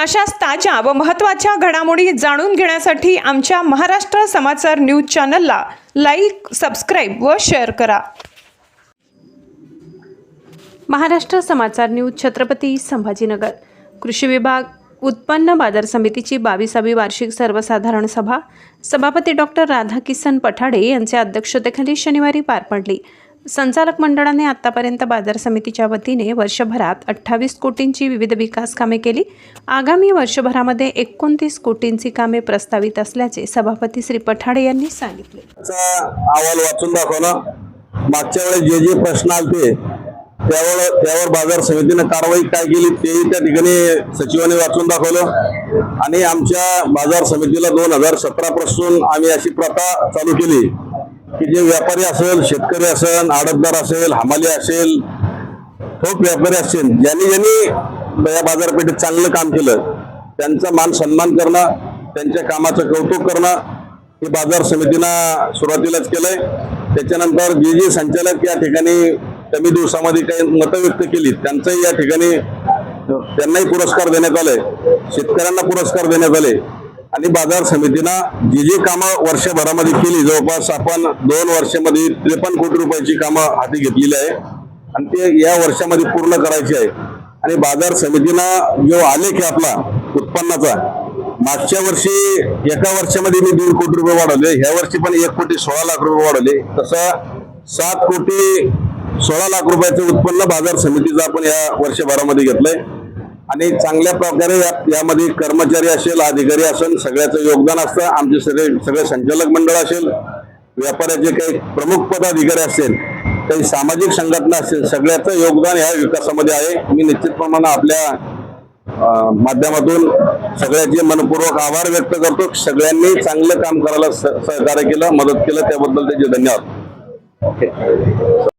अशाच ताज्या व महत्त्वाच्या घडामोडी जाणून घेण्यासाठी आमच्या महाराष्ट्र समाचार न्यूज चॅनलला लाईक सबस्क्राईब व शेअर करा. महाराष्ट्र समाचार न्यूज छत्रपती संभाजीनगर. कृषी विभाग उत्पन्न बाजार समितीची बावीसावी वार्षिक सर्वसाधारण सभा. सभापती डॉक्टर राधाकिसन पठाडे यांच्या अध्यक्षतेखाली शनिवारी पार पडली. संचालक मंडळाने आतापर्यंत बाजार समितीच्या वतीने वर्षभरात अठ्ठावीस कोटींची विविध विकास कामे केली. आगामी वर्षभरामध्ये एकोणतीस कोटींची कामे प्रस्तावित असल्याचे सभापती श्री पठाडे यांनी सांगितले. अहवाल वाचून दाखवला मागच्या वेळेस जे जे प्रश्न आले त्यावर त्यावर बाजार समितीने कारवाई काय केली तेही त्या ठिकाणी सचिवांनी वाचून दाखवलं. आणि आमच्या बाजार समितीला दोन हजार सतरा पासून आम्ही अशी प्रथा चालू केली. की जे व्यापारी असेल शेतकरी असेल आडतदार असेल हमाली असेल ठोक व्यापारी असतील ज्यांनी ज्यांनी या बाजारपेठेत चांगलं काम केलं त्यांचा मान सन्मान करणं त्यांच्या कामाचं कौतुक करणं हे बाजार समितीनं सुरुवातीलाच केलंय. त्याच्यानंतर जे जे संचालक या ठिकाणी कमी दिवसामध्ये काही मतं व्यक्त केली त्यांचंही या ठिकाणी त्यांनाही पुरस्कार देण्यात आले शेतकऱ्यांना पुरस्कार देण्यात आले. आणि बाजार समितीनं जी जी कामं वर्षभरामध्ये केली जवळपास आपण दोन वर्षामध्ये त्रेपन्न कोटी रुपयाची कामं हाती घेतलेली आहे. आणि ते या वर्षामध्ये पूर्ण करायचे आहे. आणि बाजार समितीनं जो आलेख आहे आपला उत्पन्नाचा मागच्या वर्षी एका वर्षामध्ये मी दीड कोटी रुपये वाढवले ह्या वर्षी पण एक कोटी सोळा लाख रुपये वाढवले. तसं सात कोटी सोळा लाख रुपयाचं उत्पन्न बाजार समितीचं आपण या वर्षभरामध्ये घेतलंय. आणि चांगल्या प्रकारे या- यामध्ये कर्मचारी असेल अधिकारी असेल सगळ्याचं योगदान असतं. आमचे सगळे सगळे संचालक मंडळ असेल व्यापाऱ्याचे काही प्रमुख पदाधिकारी असतील काही सामाजिक संघटना असतील सगळ्याचं योगदान ह्या विकासामध्ये आहे. मी निश्चितप्रमाणे आपल्या माध्यमातून सगळ्याचे मनपूर्वक आभार व्यक्त करतो. सगळ्यांनी चांगलं काम करायला सहकार्य केलं मदत केलं. त्याबद्दल त्याचे धन्यवाद.